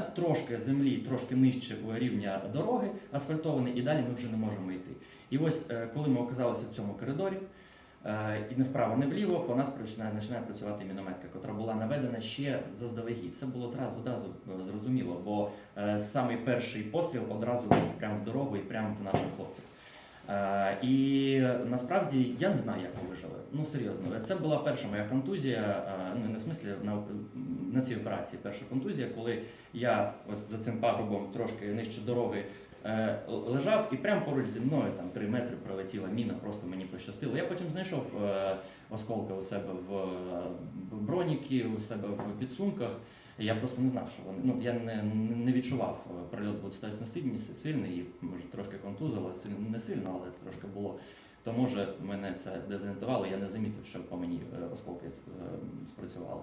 трошки землі, трошки нижче рівня дороги асфальтований, і далі ми вже не можемо йти. І ось е, коли ми оказалися в цьому коридорі, е, і не вправо, не вліво, по нас починає, починає працювати мінометка, яка була наведена ще заздалегідь. Це було зразу одразу е, зрозуміло, бо самий перший постріл одразу був прямо в дорогу і прямо в наших хлопців. І насправді я не знаю, як ми вижили. Ну серйозно, це була перша моя контузія. Ну не в смислі на, на цій операції. Перша контузія, коли я ось за цим пагорбом трошки нижче дороги лежав, і прямо поруч зі мною там три метри пролетіла міна, просто мені пощастило. Я потім знайшов е, осколки у себе в е, броніки, у себе в підсумках. Я просто не знав, що вони. Ну я не, не- відчував е, прильот був достатньо сильний, сильний, і може трошки контузило, не сильно, але трошки було. То може мене це дезорієнтувало, я не замітив, що по мені е, осколки е, спрацювали.